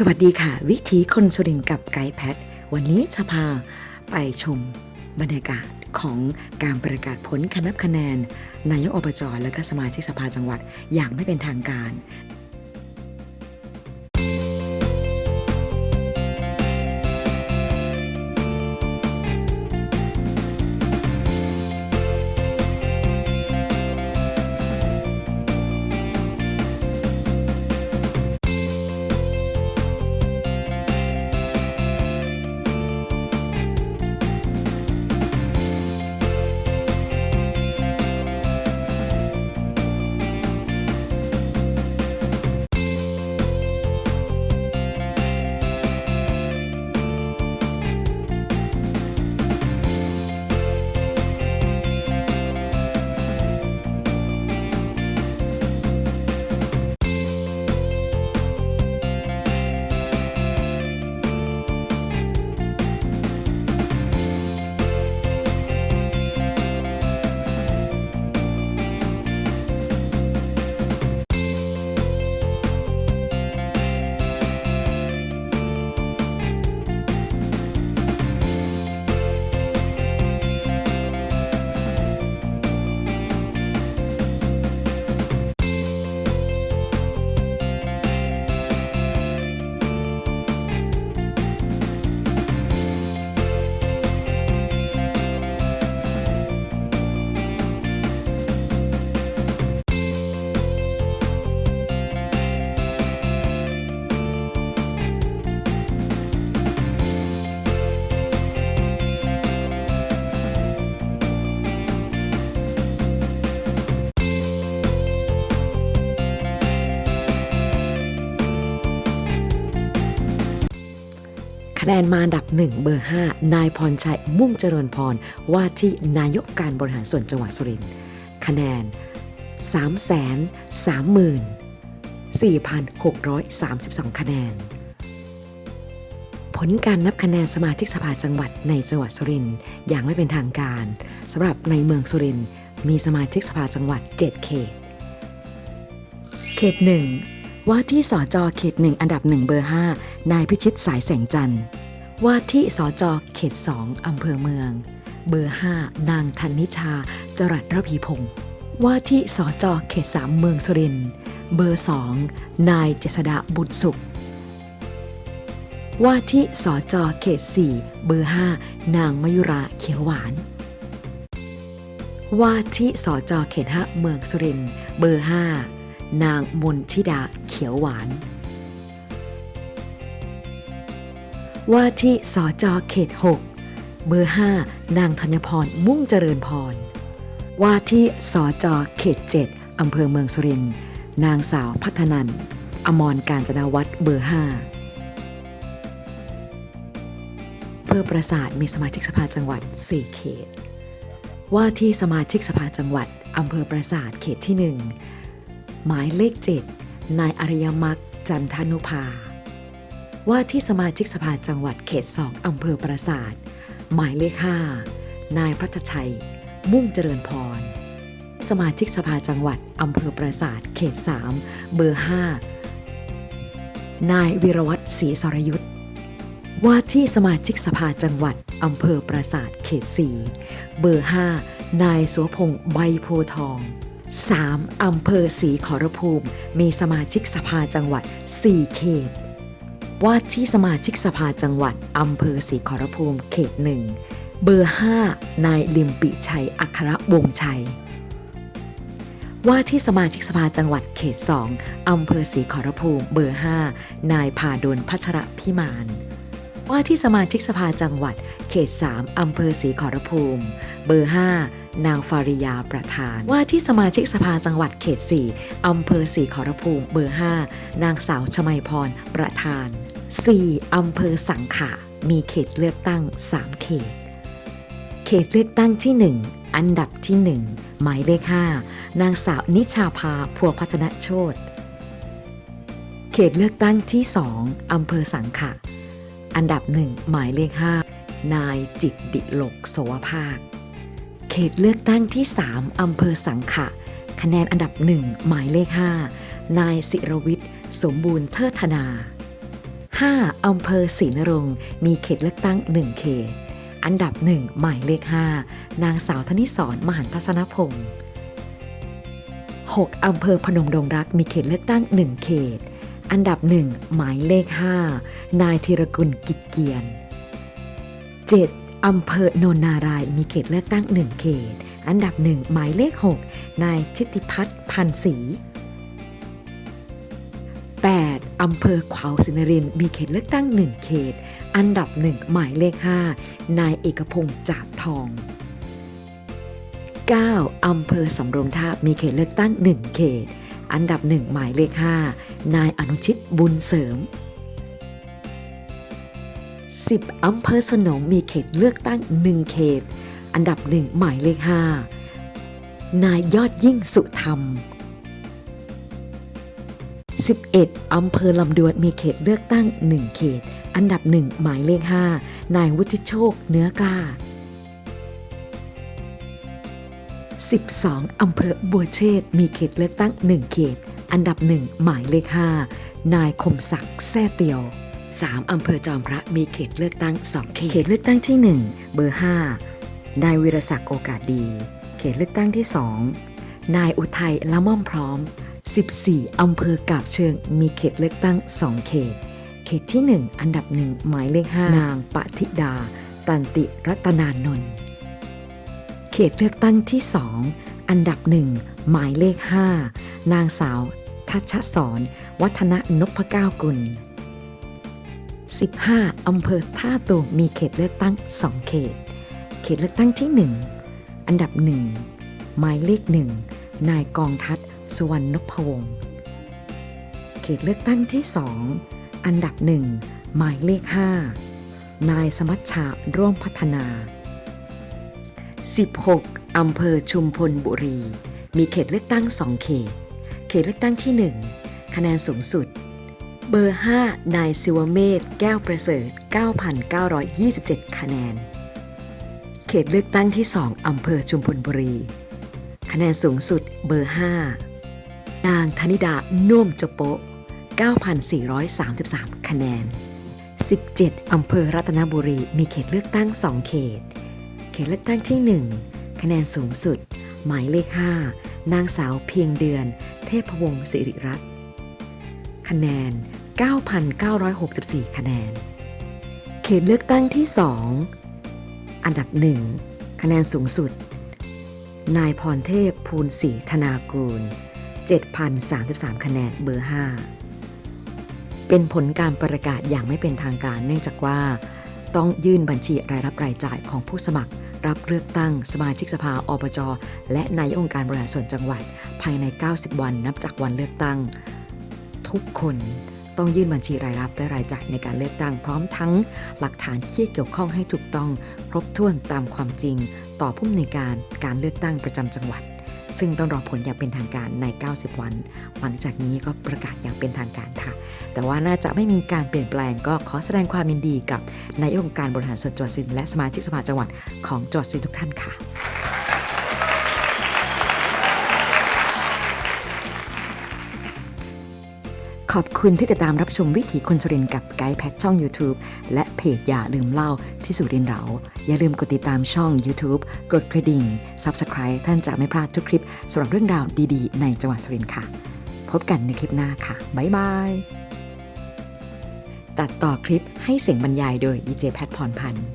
สวัสดีค่ะ วิถีคนสุรินกับไกด์แพท วันนี้จะพาไปชมบรรยากาศของการประกาศผลคะนับคะแนน นายกอบจและก็สมาชิกสภาจังหวัดอย่างไม่เป็นทางการ คะแนนมาอันดับ 1 เบอร์ 5 นายพรชัยมุ่งเจริญพรว่าที่นายกการบริหารส่วนจังหวัดสุรินทร์คะแนน 3 3 4,632 คะแนน ผลการนับคะแนนสมาชิกสภาจังหวัดในจังหวัดสุรินทร์อย่างไม่เป็นทางการสำหรับในเมืองสุรินทร์มีสมาชิกสภาจังหวัด 7 เขต เขต 1 ว่าที่สจเขต1อันดับ1เบอร์ 5 นายพิชิตสายแสงจันทร์ว่าที่สจเขต2องอำเภอเมือง เบอร์ 5 นางธันนิชา จรัสระพีพงศ์ว่าที่สจเขต3เมืองสุรินทร์เบอร์2นายเจษดาบุญสุข ว่าที่สจเขต4เบอร์ 5 นางมยุราเขียวหวาน ว่าที่สจเขต5เมืองสุรินทร์เบอร์ 5 นางมนชิดาเขียวหวาน ว่าที่สจเขต 6 เบอร์ 5 นางธัญพรมุ่งเจริญพร ว่าที่สจเขต 7 อำเภอเมืองสุรินทร์นางสาวพัฒนันอมรการจนาวัฒน์เบอร์5อำเภอปราสาทมีสมาชิกสภาจังหวัด 4 เขต ว่าที่สมาชิกสภาจังหวัดอำเภอปราสาทเขตที่ 1 หมายเลข7นายอริยมักจันทนุภา ว่าที่สมาชิกสภาจังหวัดเขต2องอำเภอปราสาทหมายเลข5นายพัฒชัย มุ่งเจริญพร สมาชิกสภาจังหวัดอำเภอปราสาทเขต3เบอร์5นายวิรวัตรศรีสรยุทธว่าที่สมาชิกสภาจังหวัดอำเภอปราสาทเขต4เบอร์5นายสัวพงษ์ใบโพทอง 3. อำเภอศรีขอรภูมิ มีสมาชิกสภาจังหวัด 4 เขต ว่าที่สมาชิกสภาจังหวัด อำเภอศรีขอรภูมิเขต1เบอร์ 5 นายลิมปิชัย อัครวงศ์ชัย ว่าที่สมาชิกสภาจังหวัดเขต 2 อำเภอศรีขอรภูมิ เบอร์ 5 นายพาดลพัชระพิมาน ว่าที่สมาชิกสภาจังหวัด เขต 3 อำเภอศรีขอรภูมิ เบอร์ 5 นางฟาริยาประธาน ว่าที่สมาชิกสภาจังหวัดเขต 4 อำเภอศรีขอรภูมิ เบอร์ 5 นางสาวชมัยพรประธาน 4. อำเภอสังขะมีเขตเลือกตั้ง 3 เขต เขตเลือกตั้งที่ 1 อันดับที่ 1 หมายเลข 5 นางสาวนิชาภาพัวพัฒนโชตเขตเลือกตั้งที่ 2อำเภอสังขะ อันดับหนึ่งหมายเลข 5 นายจิตดิลกโสวภาค เขตเลือกตั้งที่ 3 อำเภอสังขะ คะแนนอันดับหนึ่งหมายเลข 5 นายศิรวิทย์สมบูรณ์เทิดธนา 5. อำเภอศรีนรงค์มีเขตเลือกตั้ง 1 เขต อันดับ 1 หมายเลข 5 นางสาวธนิสรมหันทัศนพงศ์ 6. อำเภอพนมดงรักมีเขตเลือกตั้ง 1 เขต อันดับ1หมายเลข 5 นายธีรกุลกิจเกียรติ 7. อำเภอโนนนารายมีเขตเลือกตั้ง 1 เขต อันดับ1หมายเลข 6 นายชิติพัฒน์พันศรี 8. อำเภอขวาวสินรินมีเขตเลือกตั้ง 1 เขต อันดับ1หมายเลข 5 นายเอกพงศ์จาบทอง 9. อำเภอสำโรงทาบมีเขตเลือกตั้ง 1 เขต อันดับ1หมายเลข5นายอนุชิตบุญเสริม 10. อำเภอสนมมีเขตเลือกตั้ง 1 เขต อันดับ1หมายเลข5นายยอดยิ่งสุธรรม 11. อำเภอลำดวนมีเขตเลือกตั้ง 1 เขต อันดับ1หมายเลข5นายวุฒิโชคเนื้อกล้า 12. อำเภอบัวเชษมีเขตเลือกตั้ง 1 เขต อันดับ 1 หมายเลข 5 นายคมศักดิ์แซ่เตียว 3. อำเภอจอมพระมีเขตเลือกตั้ง 2 เขต เขตเลือกตั้งที่ 1 เบอร์ 5 นายวิรศักดิ์โอกาสดี เขตเลือกตั้งที่ 2 นายอุทัยละม่อมพร้อม 14 อำเภอกาบเชิงมีเขตเลือกตั้ง 2 เขต เขตที่ 1 อันดับ 1 หมายเลข 5 นางปฏิดา ตันติรัตนานนท์ เขตเลือกตั้งที่2อันดับ1หมายเลข 5 นางสาวทัชสอน วัฒนนพก้ากุล 15 อำเภอท่าตูมมีเขตเลือกตั้ง 2 เขต เขตเลือกตั้งที่ 1 อันดับ 1 หมายเลข 1 นายกองทัศสุวรรณพวงศ์เขตเลือกตั้งที่ 2 อันดับ 1 หมายเลข 5 นายสมัชชาร่วมพัฒนา 16 อำเภอชุมพลบุรี มีเขตเลือกตั้ง 2 เขต เขตเลือกตั้งที่ 1 คะแนนสูงสุด เบอร์ 5 นายศิวเมธแก้วประเสริฐ 9,927 คะแนน เขตเลือกตั้งที่ 2 อำเภอชุมพลบุรี คะแนนสูงสุด เบอร์ 5 นางธนิดาน่วมจโปะ 9,433 คะแนน 17 อำเภอรัตนบุรี มีเขตเลือกตั้ง 2 เขต เขตเลือกตั้งที่ 1 คะแนนสูงสุด หมายเลข 5 นางสาวเพียงเดือน เทพวงศ์สิริรัตน์คะแนน 9,964 คะแนน เขตเลือกตั้งที่ 2 อันดับ 1 คะแนนสูงสุด นายพรเทพภูลศรีธนากูล 7,033 คะแนนเบอร์ 5 เป็นผลการประกาศอย่างไม่เป็นทางการเนื่องจากว่าต้องยื่นบัญชีรายรับรายจ่ายของผู้สมัคร รับเลือกตั้งสมาชิกสภาอบจและนายองค์การบริหารส่วนจังหวัด ภายใน 90 วันนับจากวันเลือกตั้ง ทุกคนต้องยื่นบัญชีรายรับและรายจ่ายในการเลือกตั้งพร้อมทั้งหลักฐานที่เกี่ยวข้องให้ถูกต้อง ครบถ้วนตามความจริง ต่อผู้อำนวยการการเลือกตั้งประจำจังหวัด ซึ่งต้องรอผลอย่างเป็นทางการใน 90 วัน หลังจากนี้ก็ประกาศอย่างเป็นทางการค่ะ แต่ว่าน่าจะไม่มีการเปลี่ยนแปลงก็ขอแสดงความยินดีกับนายกองค์การบริหารส่วนจังหวัดสุรินทร์และสมาชิกสภาจังหวัดของจังหวัดสุรินทร์ทุกท่านค่ะ ขอบคุณที่ติดตามรับชมวิถีคนสุรินกับไกด์แพทช่อง YouTube และเพจอย่าลืมเล่าที่สุรินทร์เรา อย่าลืมกดติดตามช่อง YouTube กดกระดิ่ง Subscribe ท่านจะไม่พลาดทุกคลิปสำหรับเรื่องราวดีๆ ในจังหวัดสุรินทร์ค่ะ พบกันในคลิปหน้าค่ะ บ๊ายบาย ตัดต่อคลิปให้เสียงบรรยายโดยดีเจแพทพรพันธ์